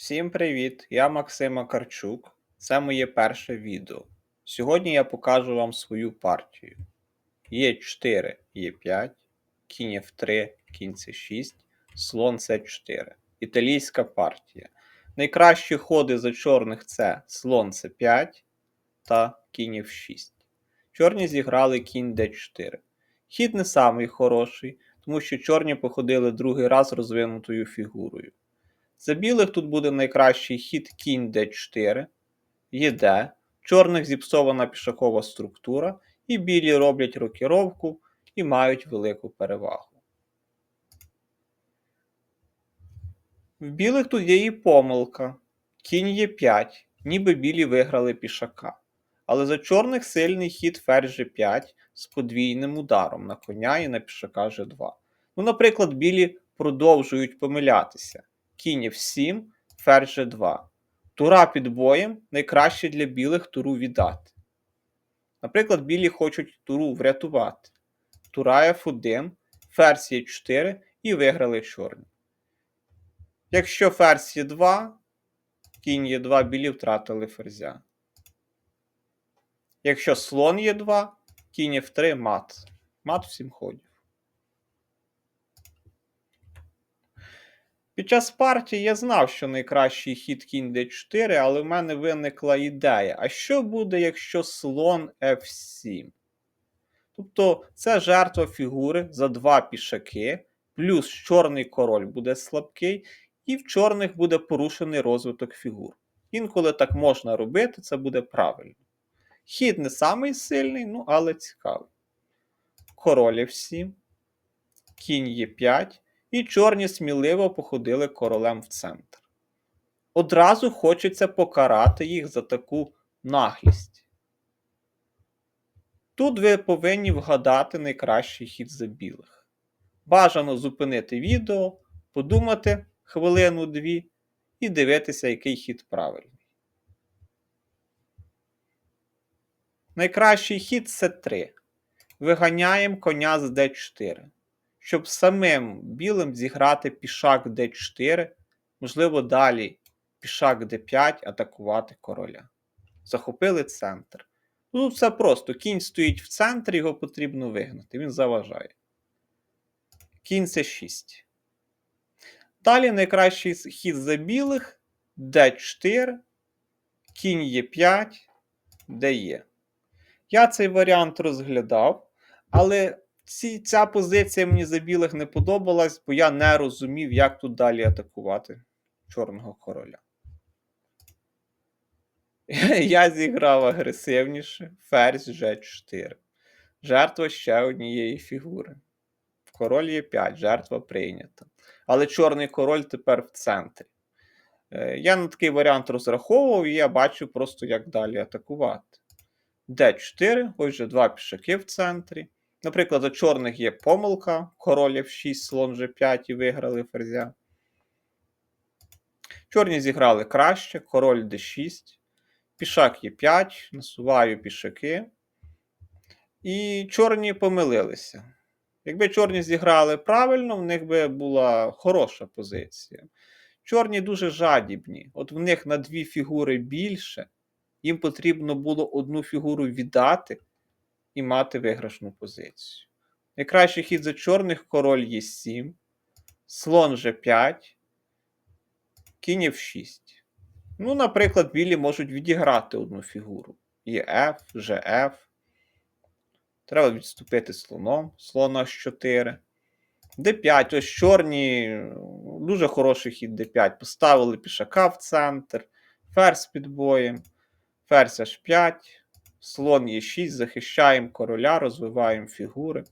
Всім привіт! Я Максим Макарчук. Це моє перше відео. Сьогодні я покажу вам свою партію. Е4, Е5, кінь F3, кінь С6, слон С4. Італійська партія. Найкращі ходи за чорних це слон С5 та кінь F6. Чорні зіграли кінь d4. Хід не самий хороший, тому що чорні походили другий раз розвинутою фігурою. За білих тут буде найкращий хід кінь d4, єд, чорних зіпсована пішакова структура, і білі роблять рокіровку і мають велику перевагу. В білих тут є і помилка. Кінь Е5, ніби білі виграли пішака. Але за чорних сильний хід ферзь G5 з подвійним ударом на коня і на пішака G2. Ну, наприклад, білі продовжують помилятися. Кінь F7, ферзь G2. Тура під боєм найкраще для білих туру віддати. Наприклад, білі хочуть туру врятувати. Тура F1, ферзь Е4 і виграли чорні. Якщо ферзь Е2, кінь Е2, білі втратили ферзя. Якщо слон Е2, кінь F3 мат. Мат всім ходів. Під час партії я знав, що найкращий хід кінь d4, але в мене виникла ідея. А що буде, якщо слон F7? Тобто це жертва фігури за два пішаки, плюс чорний король буде слабкий, і в чорних буде порушений розвиток фігур. Інколи так можна робити, це буде правильно. Хід не самий сильний, ну але цікавий. Король F7, кінь Е5 і чорні сміливо походили королем в центр. Одразу хочеться покарати їх за таку наглість. Тут ви повинні вгадати найкращий хід за білих. Бажано зупинити відео, подумати хвилину-дві і дивитися, який хід правильний. Найкращий хід це 3. Виганяємо коня з d4 щоб самим білим зіграти пішак d4, можливо, далі пішак d5 атакувати короля. Захопили центр. Ну, все просто. Кінь стоїть в центрі, його потрібно вигнати. Він заважає. Кінь c 6. Далі найкращий хід за білих d4, кінь Е5, де є. Я цей варіант розглядав, але ці, ця позиція мені за білих не подобалась, бо я не розумів, як тут далі атакувати чорного короля. Я зіграв агресивніше ферзь G4. Жертва ще однієї фігури. Король є 5, жертва прийнята. Але чорний король тепер в центрі. Е, я на такий варіант розраховував, і я бачив просто, як далі атакувати. d4, ось же два пішаки в центрі. Наприклад, у чорних є помилка, король F6, слон G5 і виграли ферзя. Чорні зіграли краще, король d6, пішак Е5, насуваю пішаки. І чорні помилилися. Якби чорні зіграли правильно, в них би була хороша позиція. Чорні дуже жадібні. От в них на дві фігури більше, їм потрібно було одну фігуру віддати і мати виграшну позицію. Найкращий хід за чорних король є 7, слон G5, кінь F6. Ну, наприклад, білі можуть відіграти одну фігуру. Є F, GF. Треба відступити слоном, слон H4. D5. Ось чорні. Дуже хороший хід D5. Поставили пішака в центр, ферзь під боєм, ферзь H5. Слон Е6, захищаємо короля, розвиваємо фігури.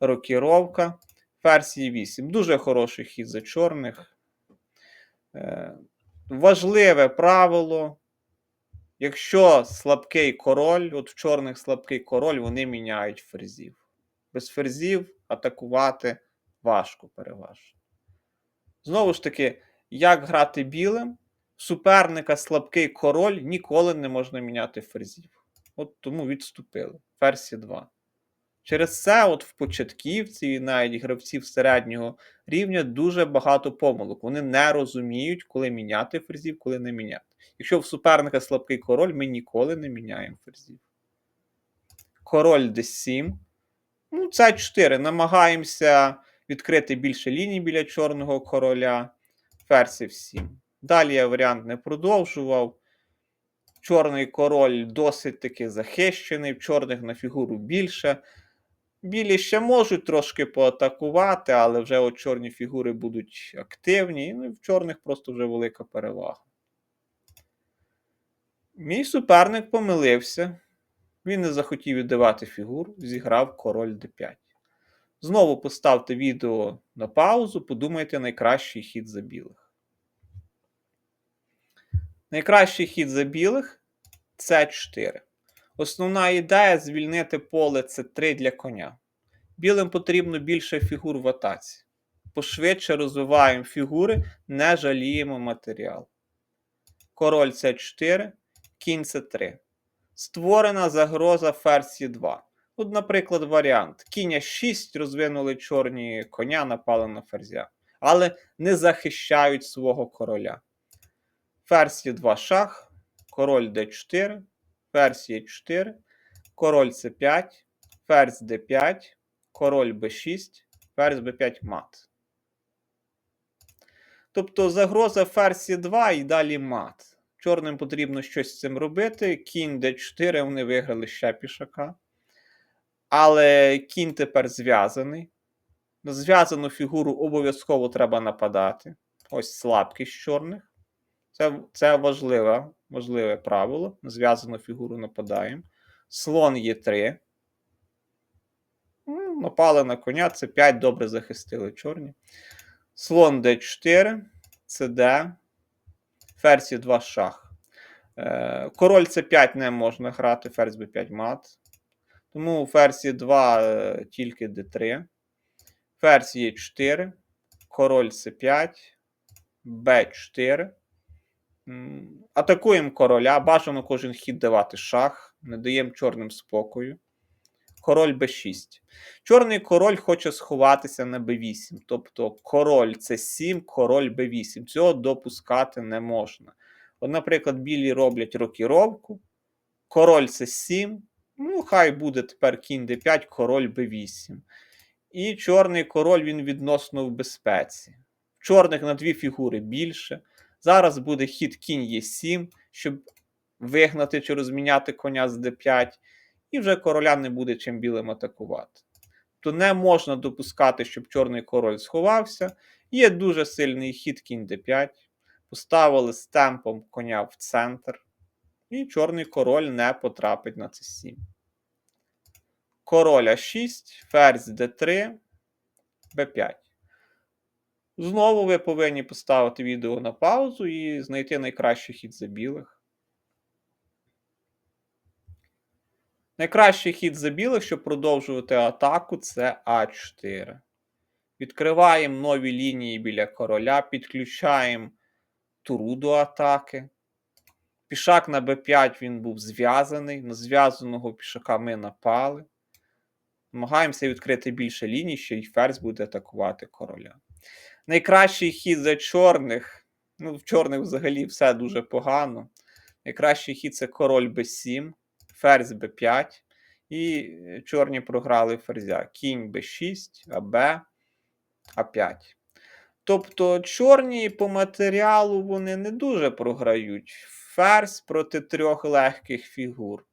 Рокіровка. Ферзь Е8. Дуже хороший хід за чорних. Е, важливе правило. Якщо слабкий король, от в чорних слабкий король, вони міняють ферзів. Без ферзів атакувати важко переважно. Знову ж таки, як грати білим, суперника слабкий король ніколи не можна міняти ферзів. От тому відступили. Ферзь 2. Через це, от в початківців і навіть гравців середнього рівня дуже багато помилок. Вони не розуміють, коли міняти ферзів, коли не міняти. Якщо в суперника слабкий король, ми ніколи не міняємо ферзів. Король d7. Ну, це 4. Намагаємося відкрити більше ліній біля чорного короля. Ферзь f7. Далі я варіант не продовжував. Чорний король досить таки захищений, в чорних на фігуру більше. Білі ще можуть трошки поатакувати, але вже от чорні фігури будуть активні. Ну і в чорних просто вже велика перевага. Мій суперник помилився. Він не захотів віддавати фігуру, зіграв король d5. Знову поставте відео на паузу, подумайте найкращий хід за білих. Найкращий хід за білих це 4. Основна ідея звільнити поле С3 для коня. Білим потрібно більше фігур в атаці. Пошвидше розвиваємо фігури, не жаліємо матеріал. Король С4, кінь С3. Створена загроза ферзь 2. От, наприклад, варіант. Кінь 6 розвинули чорні коня, напали на ферзя. Але не захищають свого короля. Ферзь 2 шах, король d4, ферзь Е4, король С5, ферзь d5, король b6, ферзь b5 мат. Тобто загроза ферзь 2 і далі мат. Чорним потрібно щось з цим робити. Кінь d4, вони виграли ще пішака. Але кінь тепер зв'язаний. На зв'язану фігуру обов'язково треба нападати. Ось слабкість чорних. Це це важливе, важливе правило. Зв'язану фігуру нападаємо. Слон Є3. Ну, Напали на коня, це 5 добре захистили чорні. Слон d4, cd, ферзь 2 шах. Е, Король c5 не можна грати, ферзь b5 мат. Тому ферзь 2 е, тільки d3. Ферзь Е4, король c5, b4. Атакуємо короля. Бажано кожен хід давати шах. Не даємо чорним спокою. Король b6. Чорний король хоче сховатися на b8. Тобто король c7, король b8. Цього допускати не можна. От, наприклад, білі роблять рокіровку. Король c7. Ну, хай буде тепер кінь d5, король b8. І чорний король він відносно в безпеці. Чорних на дві фігури більше. Зараз буде хід кінь Е7, щоб вигнати чи розміняти коня з d5, і вже короля не буде чим білим атакувати. То не можна допускати, щоб чорний король сховався. Є дуже сильний хід кінь d5. Поставили з темпом коня в центр. І чорний король не потрапить на c7. Король А6, ферзь d3, b5. Знову ви повинні поставити відео на паузу і знайти найкращий хід за білих. Найкращий хід за білих, щоб продовжувати атаку, це А4. Відкриваємо нові лінії біля короля, підключаємо туру до атаки. Пішак на Б5 він був зв'язаний. На зв'язаного пішака ми напали. Намагаємося відкрити більше ліній, ще й ферзь буде атакувати короля. Найкращий хід за чорних. Ну, в чорних взагалі все дуже погано. Найкращий хід це король b7, ферзь b5. І чорні програли ферзя. Кінь b6, АБ, А5. Тобто чорні по матеріалу вони не дуже програють. Ферзь проти трьох легких фігур.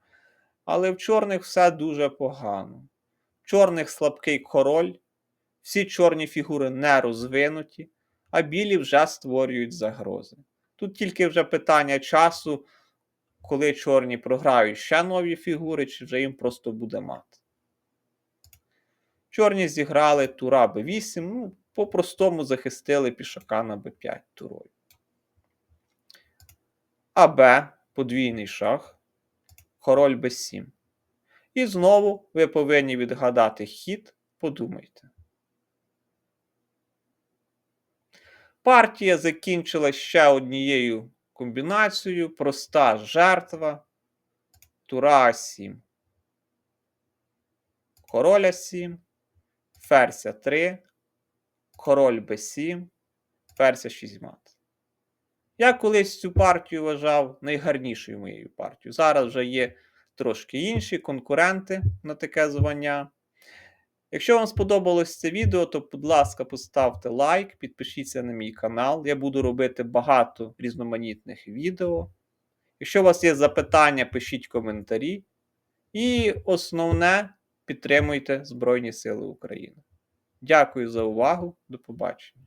Але в чорних все дуже погано. В чорних слабкий король. Всі чорні фігури не розвинуті, а білі вже створюють загрози. Тут тільки вже питання часу, коли чорні програють ще нові фігури, чи вже їм просто буде мат. Чорні зіграли тура b8, ну, по-простому захистили пішака на b5 турою. АБ подвійний шах, король b7. І знову ви повинні відгадати хід, подумайте. Партія закінчила ще однією комбінацією. Проста жертва. Тура 7. короля 7, ферзя 3, король Б7, ферзя 6 мат. Я колись цю партію вважав найгарнішою моєю партією. Зараз вже є трошки інші конкуренти на таке звання. Якщо вам сподобалось це відео, то, будь ласка, поставте лайк, підпишіться на мій канал. Я буду робити багато різноманітних відео. Якщо у вас є запитання, пишіть коментарі. І основне підтримуйте Збройні Сили України. Дякую за увагу. До побачення.